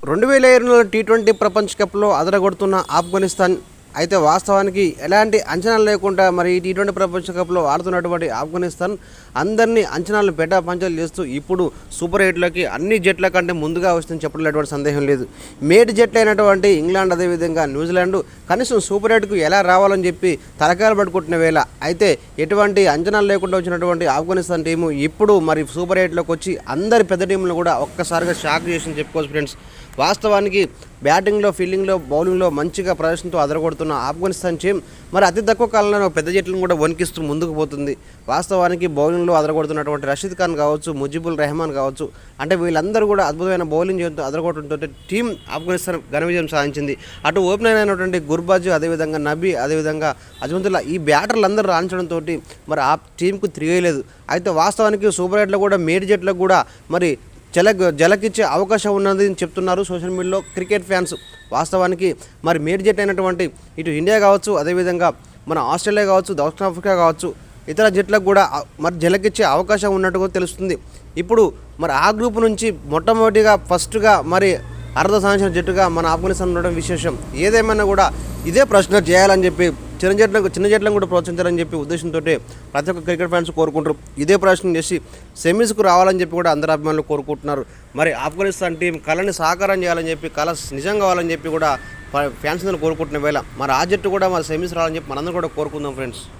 రెండు వేల ఇరవై టీ ట్వంటీ ప్రపంచ కప్లో అదరగొడుతున్న ఆఫ్ఘనిస్తాన్ అయితే వాస్తవానికి ఎలాంటి అంచనాలు లేకుండా మరి ఈ టీ ట్వంటీ ప్రపంచ కప్లో ఆడుతున్నటువంటి ఆఫ్ఘనిస్తాన్ అందరినీ అంచనాలను పెట్టా పంచాలు చేస్తూ ఇప్పుడు సూపర్ ఎయిట్లోకి అన్ని జట్ల కంటే ముందుగా వస్తుందని చెప్పడం సందేహం లేదు. మేటి జట్లు అయినటువంటి ఇంగ్లాండ్ అదేవిధంగా న్యూజిలాండ్ కనీసం సూపర్ ఎయిట్కు ఎలా రావాలని చెప్పి తలకాయలు పట్టుకుంటున్న వేళ అయితే ఎటువంటి అంచనాలు లేకుండా వచ్చినటువంటి ఆఫ్ఘనిస్తాన్ టీము ఇప్పుడు మరి సూపర్ ఎయిట్లోకి వచ్చి అందరి పెద్ద టీంలను కూడా ఒక్కసారిగా షాక్ చేసిందని చెప్పుకోవచ్చు ఫ్రెండ్స్. వాస్తవానికి బ్యాటింగ్లో ఫీల్డింగ్లో బౌలింగ్లో మంచిగా ప్రదర్శనతో అదరగొడుతున్న ఆఫ్ఘనిస్తాన్ టీం మరి అతి తక్కువ కాలంలో పెద్ద జట్లను కూడా వణికిస్తూ ముందుకు పోతుంది. వాస్తవానికి బౌలింగ్లో అదరగొడుతున్నటువంటి రషీద్ ఖాన్ కావచ్చు ముజిబుల్ రెహమాన్ కావచ్చు అంటే వీళ్ళందరూ కూడా అద్భుతమైన బౌలింగ్ చేయడంతో అదరగొట్టడంతో టీం ఆఫ్ఘనిస్తాన్ ఘన విజయం సాధించింది. అటు ఓపెనర్ అయినటువంటి గుర్బాజ్ అదేవిధంగా నబీ అదేవిధంగా అజ్మంతుల్లా ఈ బ్యాటర్లు రాణించడంతో మరి ఆ టీంకు తిరిగేయలేదు. అయితే వాస్తవానికి సూపర్ ఎయిట్లో కూడా మేడి జట్లకు కూడా మరి జల జలకిచ్చే అవకాశం ఉన్నది అని చెప్తున్నారు సోషల్ మీడియాలో క్రికెట్ ఫ్యాన్స్. వాస్తవానికి మరి మేడ్ జట్ అయినటువంటి ఇటు ఇండియా కావచ్చు అదేవిధంగా మన ఆస్ట్రేలియా కావచ్చు దక్షిణాఫ్రికా కావచ్చు ఇతర జట్లకు కూడా మరి జలకిచ్చే అవకాశం ఉన్నట్టుగా తెలుస్తుంది. ఇప్పుడు మరి ఆ గ్రూప్ నుంచి మొట్టమొదటిగా ఫస్ట్గా మరి అర్ధ సాధించిన జట్టుగా మన ఆఫ్ఘనిస్తాన్ ఉండడం విశేషం. ఏదేమైనా కూడా ఇదే ప్రశ్న చేయాలని చెప్పి చిన్న జట్లకు చిన్న జట్లను కూడా ప్రోత్సహించాలని చెప్పి ఉద్దేశంతో ప్రతి ఒక్క క్రికెట్ ఫ్యాన్స్ కోరుకుంటారు. ఇదే ప్రశ్న చేసి సెమీస్కు రావాలని చెప్పి కూడా అందరు అభిమానులు కోరుకుంటున్నారు. మరి ఆఫ్ఘనిస్తాన్ టీం కళని సాకారం చేయాలని చెప్పి కళ నిజం కావాలని చెప్పి కూడా ఫ్యాన్స్ అందరూ కోరుకుంటున్న వేళ. మరి ఆ జట్టు కూడా మరి సెమీస్ రావాలని చెప్పి మనందరం కూడా కోరుకుందాం ఫ్రెండ్స్